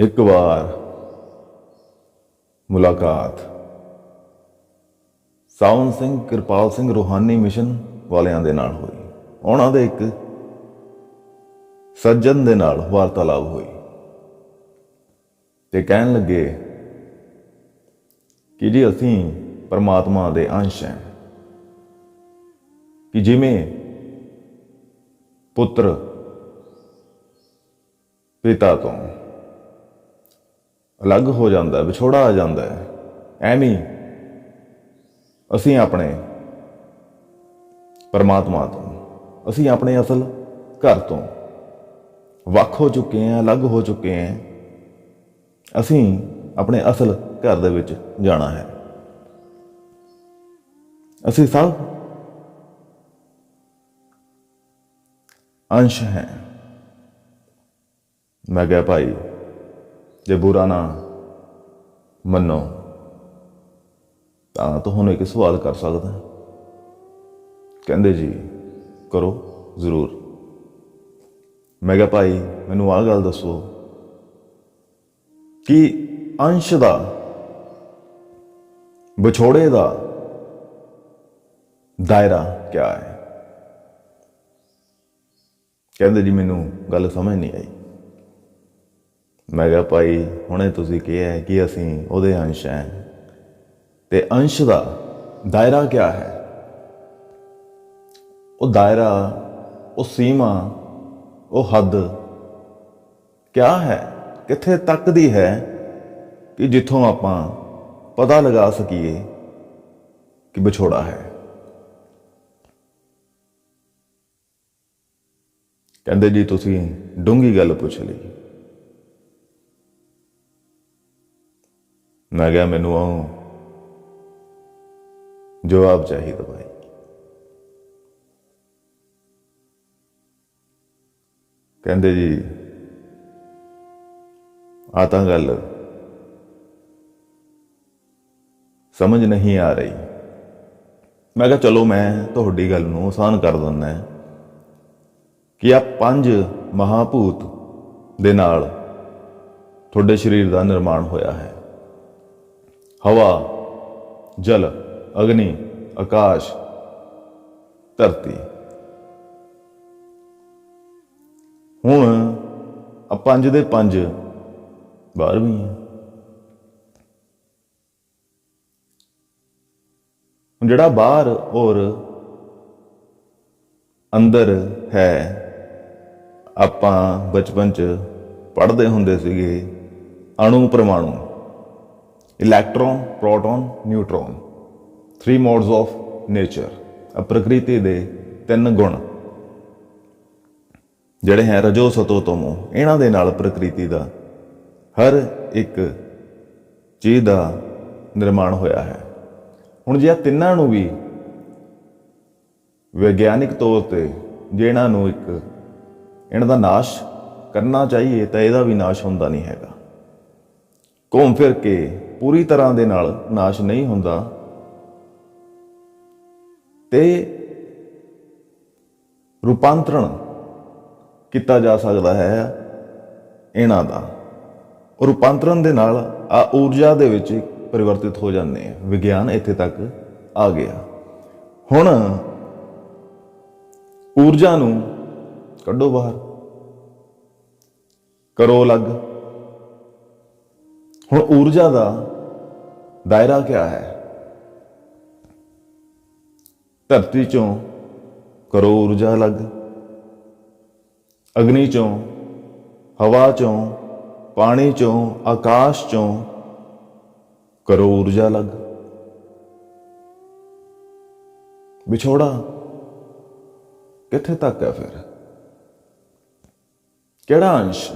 ਇੱਕ ਵਾਰ ਮੁਲਾਕਾਤ। ਸਾਵਨ ਸਿੰਘ, ਕਿਰਪਾਲ ਸਿੰਘ ਰੋਹਾਨੀ ਮਿਸ਼ਨ ਵਾਲਿਆਂ ਦੇ ਨਾਲ ਹੋਈ। ਉਹਨਾਂ ਦੇ ਇੱਕ ਸੱਜਣ ਦੇ ਨਾਲ ਵਾਰਤਾਲਾਪ ਹੋਈ। ਤੇ ਕਹਿਣ ਲੱਗੇ ਕਿ ਜੀ ਅਸੀਂ ਪਰਮਾਤਮਾ ਦੇ ਅੰਸ਼ ਹਾਂ। ਕਿ ਜਿਵੇਂ ਪੁੱਤਰ ਪਿਤਾ ਤੋਂ ਅਲੱਗ ਹੋ ਜਾਂਦਾ, ਵਿਛੋੜਾ ਆ ਜਾਂਦਾ ਹੈ। ਐਵੇਂ ਅਸੀਂ ਆਪਣੇ ਪਰਮਾਤਮਾ ਤੋਂ, ਅਸੀਂ ਆਪਣੇ ਅਸਲ ਘਰ ਤੋਂ ਵੱਖ ਹੋ ਚੁੱਕੇ ਹਾਂ, ਅਲੱਗ ਹੋ ਚੁੱਕੇ ਹਾਂ। ਅਸੀਂ ਆਪਣੇ ਅਸਲ ਘਰ ਦੇ ਵਿੱਚ ਜਾਣਾ ਹੈ। ਅਸੀਂ ਸਭ ਅੰਸ਼ ਹੈ। ਮੈਂ ਕਿਹਾ, ਭਾਈ ਜੇ ਬੁਰਾ ਨਾ ਮੰਨੋ, ਤਾਂ ਤੁਹਾਨੂੰ ਇੱਕ ਸਵਾਲ ਕਰ ਸਕਦਾ ਕਹਿੰਦੇ ਜੀ, ਕਰੋ, ਜ਼ਰੂਰ। ਮੈਂ ਕਿਹਾ, ਭਾਈ, ਮੈਨੂੰ ਆਹ ਗੱਲ ਦੱਸੋ ਕਿ ਅੰਸ਼ ਦਾ, ਵਿਛੋੜੇ ਦਾ ਦਾਇਰਾ ਕਿਆ ਹੈ? ਕਹਿੰਦੇ ਜੀ, ਮੈਨੂੰ ਗੱਲ ਸਮਝ ਨਹੀਂ ਆਈ। ਮੈਂ ਕਿਹਾ, ਭਾਈ, ਹੁਣੇ ਤੁਸੀਂ ਕਿਹਾ ਹੈ ਕਿ ਅਸੀਂ ਉਹਦੇ ਅੰਸ਼ ਹਾਂ ਤੇ ਅੰਸ਼ ਦਾ ਦਾਇਰਾ ਕੀ ਹੈ? ਉਹ ਦਾਇਰਾ, ਉਹ ਸੀਮਾ, ਉਹ ਹੱਦ ਕਿਆ ਹੈ? ਕਿੱਥੇ ਤੱਕ ਦੀ ਹੈ ਕਿ ਜਿੱਥੋਂ ਆਪਾਂ ਪਤਾ ਲਗਾ ਸਕੀਏ ਕਿ ਵਿਛੋੜਾ ਹੈ? ਕਹਿੰਦੇ ਜੀ, ਤੁਸੀਂ ਡੂੰਗੀ ਗੱਲ ਪੁੱਛ ਲਈ। ਮੈਂ ਕਿਹਾ ਮੈਨੂੰ ਉਹ ਜਵਾਬ ਚਾਹੀਦਾ ਭਾਈ। ਕਹਿੰਦੇ ਜੀ ਆ ਤਾਂ ਗੱਲ ਸਮਝ ਨਹੀਂ ਆ ਰਹੀ। ਮੈਂ ਕਿਹਾ, ਚਲੋ ਮੈਂ ਤੁਹਾਡੀ ਗੱਲ ਨੂੰ ਆਸਾਨ ਕਰ ਦਿੰਦਾ ਕਿ ਆ ਪੰਜ ਮਹਾਭੂਤ ਦੇ ਨਾਲ ਤੁਹਾਡੇ ਸਰੀਰ ਦਾ ਨਿਰਮਾਣ ਹੋਇਆ ਹੈ। ਹਵਾ, ਜਲ, ਅਗਨੀ, ਆਕਾਸ਼, ਧਰਤੀ। ਹੁਣ ਆ ਪੰਜ ਦੇ ਪੰਜ ਬਾਹਰ ਵੀ ਹੈ ਹੁਣ ਜਿਹੜਾ ਬਾਹਰ ਔਰ ਅੰਦਰ ਹੈ, ਆਪਾਂ ਬਚਪਨ ਚ ਪੜ੍ਹਦੇ ਹੁੰਦੇ ਸੀਗੇ ਅਣੂ ਪਰਮਾਣੂ electron proton neutron three modes of nature ਆ ਪ੍ਰਕਿਰਤੀ ਦੇ ਤਿੰਨ ਗੁਣ ਜਿਹੜੇ ਹੈ ਰਜੋ ਸਤੋ ਤਮੋ ਇਹਨਾਂ ਦੇ ਨਾਲ ਪ੍ਰਕਿਰਤੀ ਦਾ ਹਰ ਇੱਕ ਚੀਜ਼ ਦਾ ਨਿਰਮਾਣ ਹੋਇਆ ਹੈ ਹੁਣ ਜੇ ਆ ਤਿੰਨਾਂ ਨੂੰ ਵੀ ਵਿਗਿਆਨਿਕ ਤੌਰ ਤੇ ਜੇ ਇਹਨਾਂ ਨੂੰ ਇੱਕ ਇਹਨਾਂ ਦਾ ਨਾਸ਼ ਕਰਨਾ ਚਾਹੀਏ ਤਾਂ ਇਹਦਾ ਵੀ ਨਾਸ਼ ਹੁੰਦਾ ਨਹੀਂ ਹੈਗਾ ਘੁੰਮ ਫਿਰ ਕੇ ਪੂਰੀ ਤਰ੍ਹਾਂ ਦੇ ਨਾਲ ਨਾਸ਼ ਨਹੀਂ ਹੁੰਦਾ। ਤੇ ਰੂਪਾਂਤਰਣ ਕੀਤਾ ਜਾ ਸਕਦਾ ਹੈ ਇਹਨਾਂ ਦਾ। ਉਹ ਰੂਪਾਂਤਰਣ ਦੇ ਨਾਲ ਆ ਊਰਜਾ ਦੇ ਵਿੱਚ ਪਰਿਵਰਤਿਤ ਹੋ ਜਾਂਦੇ ਆ। ਵਿਗਿਆਨ ਇੱਥੇ ਤੱਕ ਆ ਗਿਆ। ਹੁਣ ਊਰਜਾ ਨੂੰ ਕੱਢੋ ਬਾਹਰ। ਕਰੋ ਅਲੱਗ। ਹੁਣ ਊਰਜਾ ਦਾ ਦਾਇਰਾ ਕਿਆ ਹੈ? ਧਰਤੀ ਚੋਂ ਕਰੋ ਊਰਜਾ ਅਲੱਗ, ਅਗਨੀ ਚੋਂ, ਹਵਾ ਚੋਂ, ਪਾਣੀ ਚੋਂ, ਆਕਾਸ਼ ਚੋਂ ਕਰੋ ਊਰਜਾ ਅਲੱਗ। ਵਿਛੋੜਾ ਕਿੱਥੇ ਤੱਕ ਹੈ ਫਿਰ? ਕਿਹੜਾ ਅੰਸ਼?